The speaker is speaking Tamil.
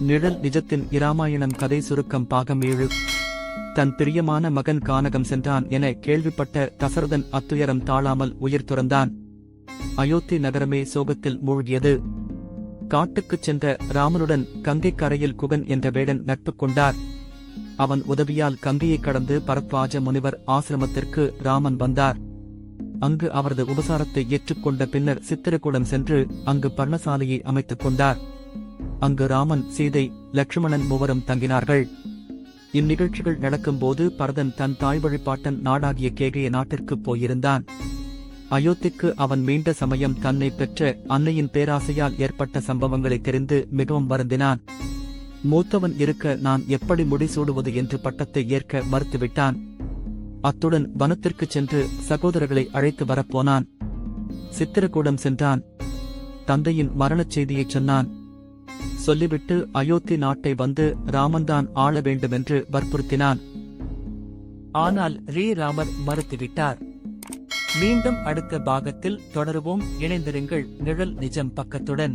நிழல் நிஜத்தின் இராமாயணம் கதை சுருக்கம் பாகம் ஏழு. தன் பிரியமான மகன் கானகம் சென்றான் என கேள்விப்பட்ட தசரதன் அத்துயரம் தாழாமல் உயிர் துறந்தான். அயோத்தி நகரமே சோகத்தில் மூழ்கியது. காட்டுக்குச் சென்ற ராமனுடன் கங்கைக் கரையில் குகன் என்ற வேடன் நட்பு கொண்டார். அவன் உதவியால் கங்கையை கடந்து பரத்வாஜ முனிவர் ஆசிரமத்திற்கு ராமன் வந்தார். அங்கு அவரது உபசாரத்தை ஏற்றுக்கொண்ட பின்னர் சித்திரக்கூடம் சென்று அங்கு பர்ணசாலையை அமைத்துக் கொண்டார். அங்கு ராமன் சீதை லட்சுமணன் மூவரும் தங்கினார்கள். இந்நிகழ்ச்சிகள் நடக்கும்போது பரதன் தன் தாய் வழிபாட்டன் நாடாகிய கேகைய நாட்டிற்குப் போயிருந்தான். அயோத்திக்கு அவன் மீண்ட சமயம் தன்னை பெற்ற அன்னையின் பேராசையால் ஏற்பட்ட சம்பவங்களை தெரிந்து மிகவும் வருந்தினான். மூத்தவன் இருக்க நான் எப்படி முடிசூடுவது என்று பட்டத்தை ஏற்க மறுத்துவிட்டான். அத்துடன் வனத்திற்குச் சென்று சகோதரர்களை அழைத்து வரப்போனான் சித்திரக்கூடம் சென்றான். தந்தையின் மரணச் செய்தியைச் சொன்னான். சொல்லிவிட்டு அயோத்தி நாட்டை வந்து ராமன்தான் ஆள வேண்டுமென்று வற்புறுத்தினான். ஆனால் ராமர் மறுத்துவிட்டார். மீண்டும் அடுத்த பாகத்தில் தொடருவோம். இணைந்திருங்கள். நிழல் நிஜம் பக்கத்துடன்.